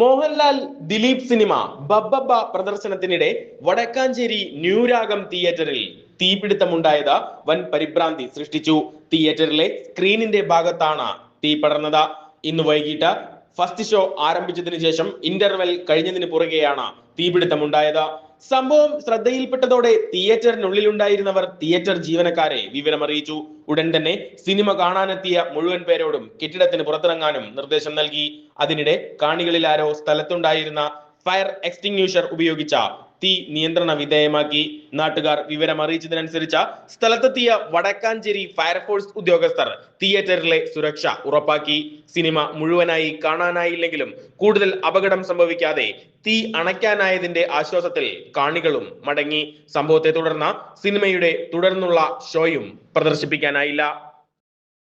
മോഹൻലാൽ ദിലീപ് സിനിമ ബബ്ബബ്ബ പ്രദർശനത്തിനിടെ വടക്കാഞ്ചേരി ന്യൂരാഗം തിയേറ്ററിൽ തീപിടുത്തമുണ്ടായത് വൻ പരിഭ്രാന്തി സൃഷ്ടിച്ചു. തിയേറ്ററിലെ സ്ക്രീനിന്റെ ഭാഗത്താണ് തീ പടർന്നത്. ഇന്ന് വൈകിട്ട് ഫസ്റ്റ് ഷോ ആരംഭിച്ചതിനു ശേഷം ഇന്റർവെൽ കഴിഞ്ഞതിന് പുറകെയാണ് തീപിടുത്തമുണ്ടായത്. സംഭവം ശ്രദ്ധയിൽപ്പെട്ടതോടെ തിയേറ്ററിനുള്ളിലുണ്ടായിരുന്നവർ തിയേറ്റർ ജീവനക്കാരെ വിവരമറിയിച്ചു. ഉടൻ തന്നെ സിനിമ കാണാനെത്തിയ മുഴുവൻ പേരോടും കെട്ടിടത്തിന് പുറത്തിറങ്ങാനും നിർദ്ദേശം നൽകി. അതിനിടെ കാണികളിൽ ആരോ സ്ഥലത്തുണ്ടായിരുന്ന ഫയർ എക്സ്റ്റിങ്യൂഷർ ഉപയോഗിച്ച തീ നിയന്ത്രണ വിധേയമാക്കി. നാട്ടുകാർ വിവരം അറിയിച്ചതിനനുസരിച്ച് സ്ഥലത്തെത്തിയ വടക്കാഞ്ചേരി ഫയർഫോഴ്സ് ഉദ്യോഗസ്ഥർ തിയേറ്ററിലെ സുരക്ഷ ഉറപ്പാക്കി. സിനിമ മുഴുവനായി കാണാനായില്ലെങ്കിലും കൂടുതൽ അപകടം സംഭവിക്കാതെ തീ അണയ്ക്കാനായതിന്റെ ആശ്വാസത്തിൽ കാണികളും മടങ്ങി. സംഭവത്തെ തുടർന്ന് സിനിമയുടെ തുടർന്നുള്ള ഷോയും പ്രദർശിപ്പിക്കാനായില്ല.